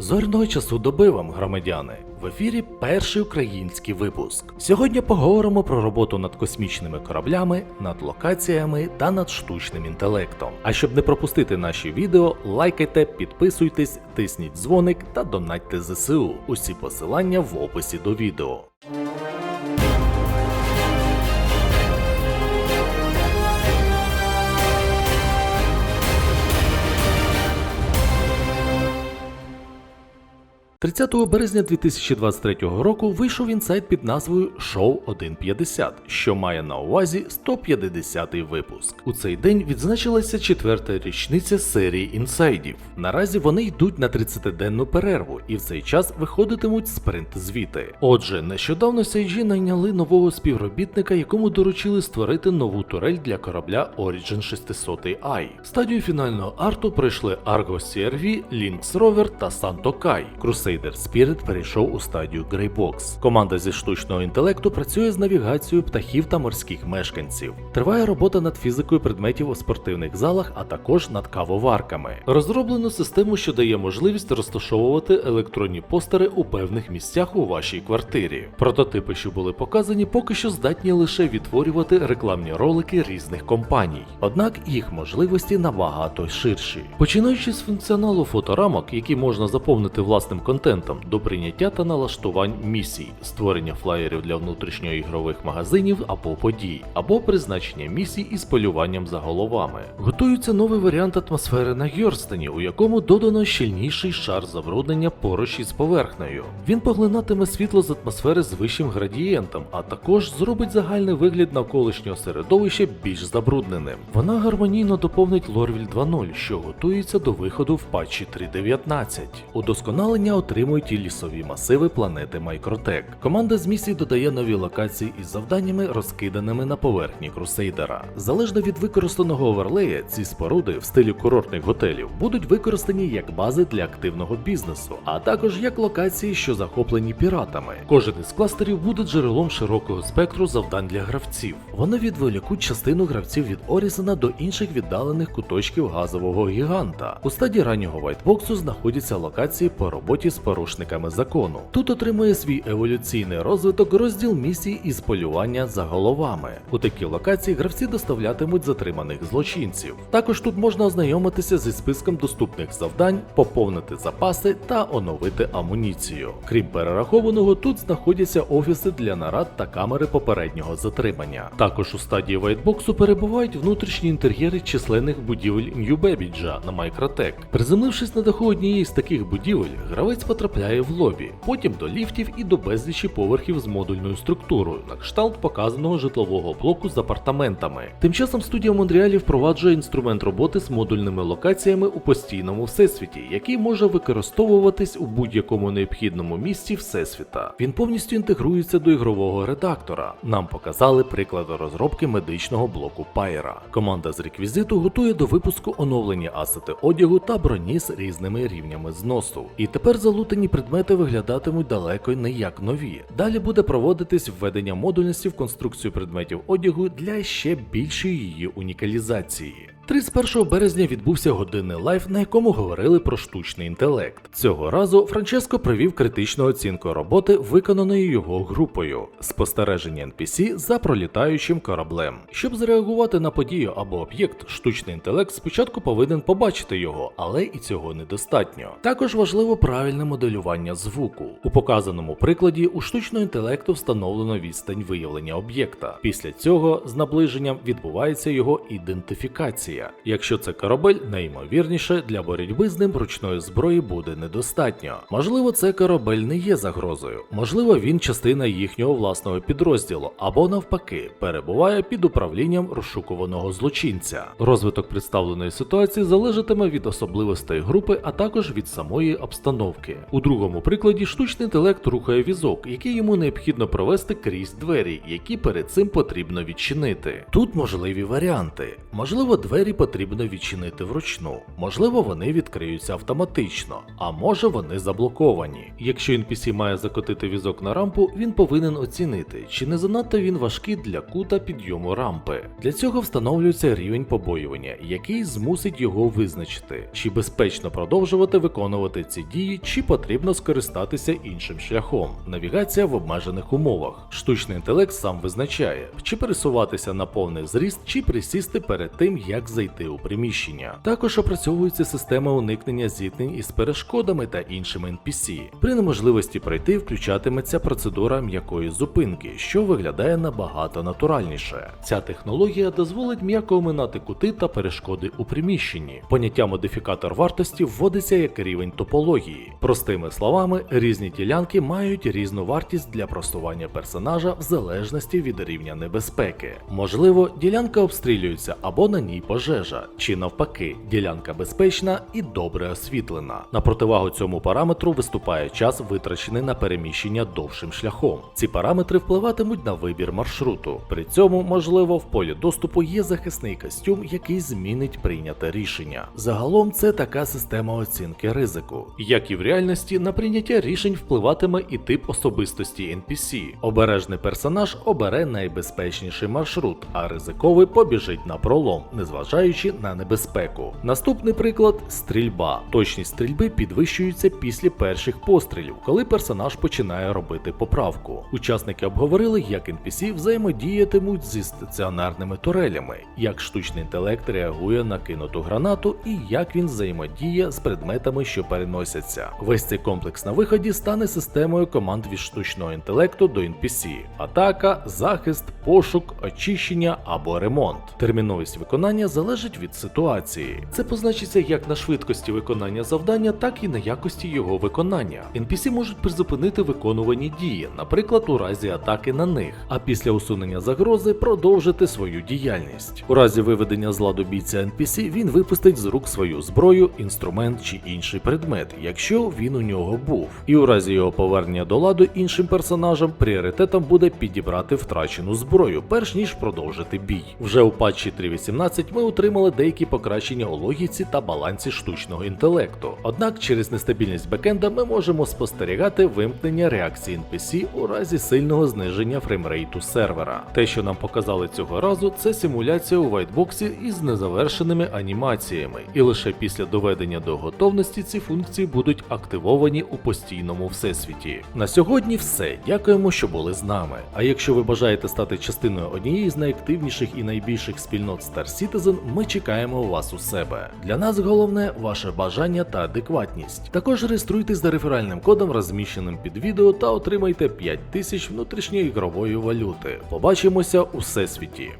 Зорного часу доби вам, громадяни. В ефірі перший український випуск. Сьогодні поговоримо про роботу над космічними кораблями, над локаціями та над штучним інтелектом. А щоб не пропустити наші відео, лайкайте, підписуйтесь, тисніть дзвоник та донатьте ЗСУ. Усі посилання в описі до відео. – 30 березня 2023 року вийшов інсайт під назвою Шоу 150, що має на увазі 150-й випуск. У цей день відзначилася четверта річниця серії інсайдів. Наразі вони йдуть на 30-денну перерву і в цей час виходитимуть спринт-звіти. Отже, нещодавно CIG найняли нового співробітника, якому доручили створити нову турель для корабля Origin 600 i Стадію фінального арту пройшли Argo CRV, Lynx Rover та Santo Kai. Crusader Spirit перейшов у стадію Greybox. Команда зі штучного інтелекту працює з навігацією птахів та морських мешканців. Триває робота над фізикою предметів у спортивних залах, а також над кавоварками. Розроблено систему, що дає можливість розташовувати електронні постери у певних місцях у вашій квартирі. Прототипи, що були показані, поки що здатні лише відтворювати рекламні ролики різних компаній. Однак їх можливості набагато ширші. Починаючи з функціоналу фоторамок, які можна заповнити власним контентом, до прийняття та налаштувань місій, створення флаєрів для внутрішньоігрових магазинів або подій, або призначення місій із полюванням за головами. Готується новий варіант атмосфери на Гьорстені, у якому додано щільніший шар забруднення поруч із поверхнею. Він поглинатиме світло з атмосфери з вищим градієнтом, а також зробить загальний вигляд навколишнього середовища більш забрудненим. Вона гармонійно доповнить Лорвіль 2.0, що готується до виходу в патчі 3.19. Удосконалення отримують і лісові масиви планети Майкротек. Команда з місій додає нові локації із завданнями, розкиданими на поверхні крусейдера. Залежно від використаного оверлея, ці споруди в стилі курортних готелів будуть використані як бази для активного бізнесу, а також як локації, що захоплені піратами. Кожен із кластерів буде джерелом широкого спектру завдань для гравців. Вони відволікуть частину гравців від Орісона до інших віддалених куточків газового гіганта. У стадії раннього вайтбоксу знаходяться локації по роботі з порушниками закону. Тут отримує свій еволюційний розвиток розділ місій із полювання за головами. У такі локації гравці доставлятимуть затриманих злочинців. Також тут можна ознайомитися зі списком доступних завдань, поповнити запаси та оновити амуніцію. Крім перерахованого, тут знаходяться офіси для нарад та камери попереднього затримання. Також у стадії вайтбоксу перебувають внутрішні інтер'єри численних будівель Нью-Бебіджа на Майкротек. Приземлившись на даху однієї з таких будівель, гравець потрапляє в лобі, потім до ліфтів і до безлічі поверхів з модульною структурою, на кшталт показаного житлового блоку з апартаментами. Тим часом студія Монреалі впроваджує інструмент роботи з модульними локаціями у постійному всесвіті, який може використовуватись у будь-якому необхідному місці всесвіта. Він повністю інтегрується до ігрового редактора. Нам показали приклади розробки медичного блоку Пайера. Команда з реквізиту готує до випуску оновлені асети одягу та броні з різними рівнями зносу. І тепер залутані предмети виглядатимуть далеко не як нові. Далі буде проводитись введення модульності в конструкцію предметів одягу для ще більшої її унікалізації. 31 березня відбувся годинний лайф, на якому говорили про штучний інтелект. Цього разу Франческо провів критичну оцінку роботи, виконаної його групою, спостереження NPC за пролітаючим кораблем. Щоб зреагувати на подію або об'єкт, штучний інтелект спочатку повинен побачити його, але і цього недостатньо. Також важливо правильне моделювання звуку. У показаному прикладі у штучного інтелекту встановлено відстань виявлення об'єкта. Після цього з наближенням відбувається його ідентифікація. Якщо це корабель, найімовірніше для боротьби з ним ручної зброї буде недостатньо. Можливо, це корабель не є загрозою, можливо, він частина їхнього власного підрозділу, або навпаки, перебуває під управлінням розшукуваного злочинця. Розвиток представленої ситуації залежатиме від особливостей групи, а також від самої обстановки. У другому прикладі штучний інтелект рухає візок, який йому необхідно провести крізь двері, які перед цим потрібно відчинити. Тут можливі варіанти. Можливо, двері двері потрібно відчинити вручну. Можливо, вони відкриються автоматично, а може вони заблоковані. Якщо NPC має закотити візок на рампу, він повинен оцінити, чи не занадто він важкий для кута підйому рампи. Для цього встановлюється рівень побоювання, який змусить його визначити, чи безпечно продовжувати виконувати ці дії, чи потрібно скористатися іншим шляхом. Навігація в обмежених умовах. Штучний інтелект сам визначає, чи пересуватися на повний зріст, чи присісти перед тим, як зайти у приміщення. Також опрацьовується система уникнення зіткнень із перешкодами та іншими NPC. При неможливості пройти включатиметься процедура м'якої зупинки, що виглядає набагато натуральніше. Ця технологія дозволить м'яко оминати кути та перешкоди у приміщенні. Поняття модифікатор вартості вводиться як рівень топології. Простими словами, різні ділянки мають різну вартість для просування персонажа в залежності від рівня небезпеки. Можливо, ділянка обстрілюється або на ній пожежа, чи навпаки, ділянка безпечна і добре освітлена. На противагу цьому параметру виступає час, витрачений на переміщення довшим шляхом. Ці параметри впливатимуть на вибір маршруту. При цьому, можливо, в полі доступу є захисний костюм, який змінить прийняте рішення. Загалом це така система оцінки ризику. Як і в реальності, на прийняття рішень впливатиме і тип особистості NPC. Обережний персонаж обере найбезпечніший маршрут, а ризиковий побіжить на пролом, незважаючи на небезпеку. Наступний приклад стрільба. Точність стрільби підвищується після перших пострілів, коли персонаж починає робити поправку. Учасники обговорили, як NPC взаємодіятимуть зі стаціонарними турелями, як штучний інтелект реагує на кинуту гранату і як він взаємодіє з предметами, що переносяться. Весь цей комплекс на виході стане системою команд від штучного інтелекту до NPC: атака, захист, пошук, очищення або ремонт. Терміновість виконання залежить від ситуації. Це позначиться як на швидкості виконання завдання, так і на якості його виконання. NPC можуть призупинити виконувані дії, наприклад, у разі атаки на них, а після усунення загрози продовжити свою діяльність. У разі виведення з ладу бійця NPC він випустить з рук свою зброю, інструмент чи інший предмет, якщо він у нього був. І у разі його повернення до ладу іншим персонажам пріоритетом буде підібрати втрачену зброю, перш ніж продовжити бій. Вже у патчі 3.18 ми отримали деякі покращення у логіці та балансі штучного інтелекту. Однак через нестабільність бекенда ми можемо спостерігати вимкнення реакції NPC у разі сильного зниження фреймрейту сервера. Те, що нам показали цього разу, це симуляція у вайтбоксі із незавершеними анімаціями, і лише після доведення до готовності ці функції будуть активовані у постійному всесвіті. На сьогодні все. Дякуємо, що були з нами. А якщо ви бажаєте стати частиною однієї з найактивніших і найбільших спільнот Star Citizen, ми чекаємо вас у себе. Для нас головне ваше бажання та адекватність. Також реєструйтесь за реферальним кодом, розміщеним під відео, та отримайте 5000 внутрішньої ігрової валюти. Побачимося у всесвіті.